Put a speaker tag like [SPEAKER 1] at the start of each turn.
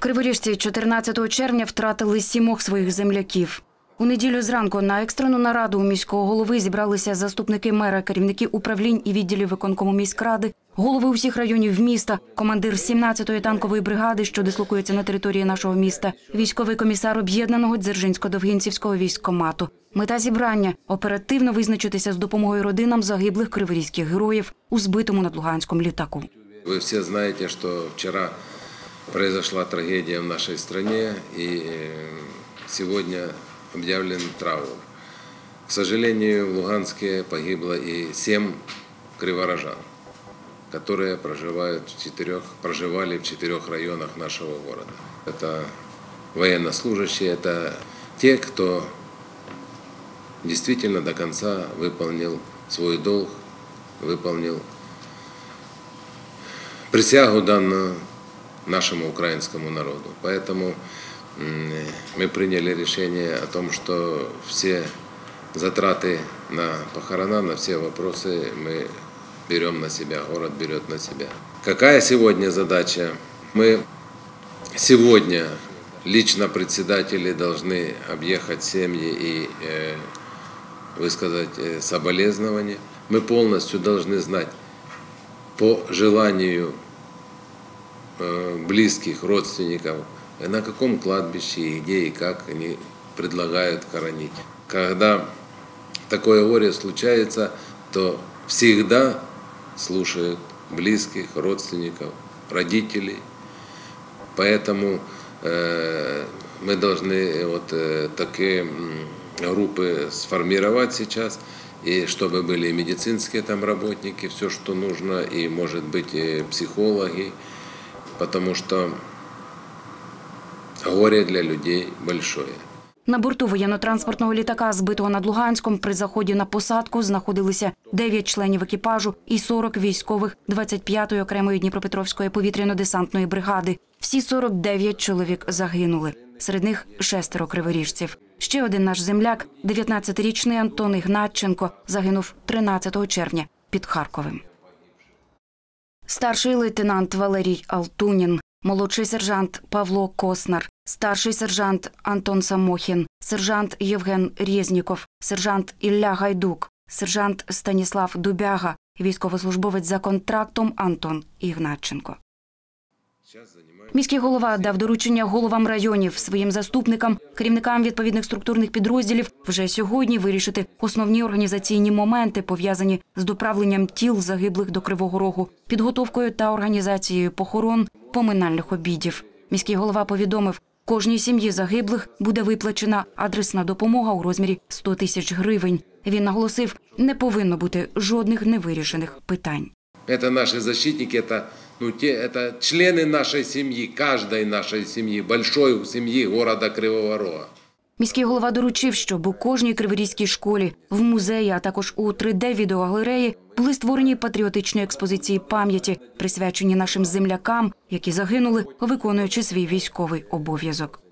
[SPEAKER 1] Криворіжці 14 червня втратили сімох своїх земляків. У неділю зранку на екстрену нараду у міського голови зібралися заступники мера, керівники управлінь і відділів виконкому міськради, голови усіх районів міста, командир 17-ї танкової бригади, що дислокується на території нашого міста, військовий комісар об'єднаного Дзержинсько-Довгинцівського військкомату. Мета зібрання оперативно визначитися з допомогою родинам загиблих криворізьких героїв у збитому над Луганськом літаку.
[SPEAKER 2] Вы все знаете, что вчера произошла трагедия в нашей стране, и э, сегодня объявлен траур. К сожалению, в Луганске погибло и семь криворожан, которые проживают в четырех, проживали в четырех районах нашего города. Это военнослужащие, это те, кто действительно до конца выполнил свой долг, выполнил присягу данную нашему украинскому народу. Поэтому мы приняли решение о том, что все затраты на похорона, на все вопросы мы берем на себя, город берет на себя. Какая сегодня задача? Мы сегодня лично председатели должны объехать семьи и э, высказать э, соболезнования. Мы полностью должны знать, по желанию близких родственников, э, на каком кладбище и где и как они предлагают хоронить. Когда такое горе случается, то всегда слушают близких, родственников, родителей. Поэтому э, мы должны э, вот э, такие группы сформировать сейчас, и чтобы были медицинские там работники, все, что нужно, и, может быть, и психологи, потому что горе для людей большое.
[SPEAKER 1] На борту воєнно-транспортного літака, збитого над Луганськом, при заході на посадку знаходилися 9 членів екіпажу і 40 військових 25-ї окремої Дніпропетровської повітряно-десантної бригади. Всі 49 чоловік загинули. Серед них шестеро криворіжців. Ще один наш земляк, 19-річний Антон Ігнатченко, загинув 13 червня під Харковим. Старший лейтенант Валерій Алтунін, молодший сержант Павло Коснар, старший сержант Антон Самохін, сержант Євген Резніков, сержант Ілля Гайдук, сержант Станіслав Дубяга, військовослужбовець за контрактом Антон Ігнатченко. Міський голова дав доручення головам районів, своїм заступникам, керівникам відповідних структурних підрозділів вже сьогодні вирішити основні організаційні моменти, пов'язані з доправленням тіл загиблих до Кривого Рогу, підготовкою та організацією похорон, поминальних обідів. Міський голова повідомив, кожній сім'ї загиблих буде виплачена адресна допомога у розмірі 100 тисяч гривень. Він наголосив, не повинно бути жодних невирішених питань.
[SPEAKER 2] Это наши защитники, это, ну, те, это члены нашей семьи, каждой нашей семьи, большой семьи города Кривого Рога.
[SPEAKER 1] Міський голова доручив, щоб у кожній криворізькій школі, в музеї, а також у 3D-відеогалереї були створені патріотичні експозиції пам'яті, присвячені нашим землякам, які загинули, виконуючи свій військовий обов'язок.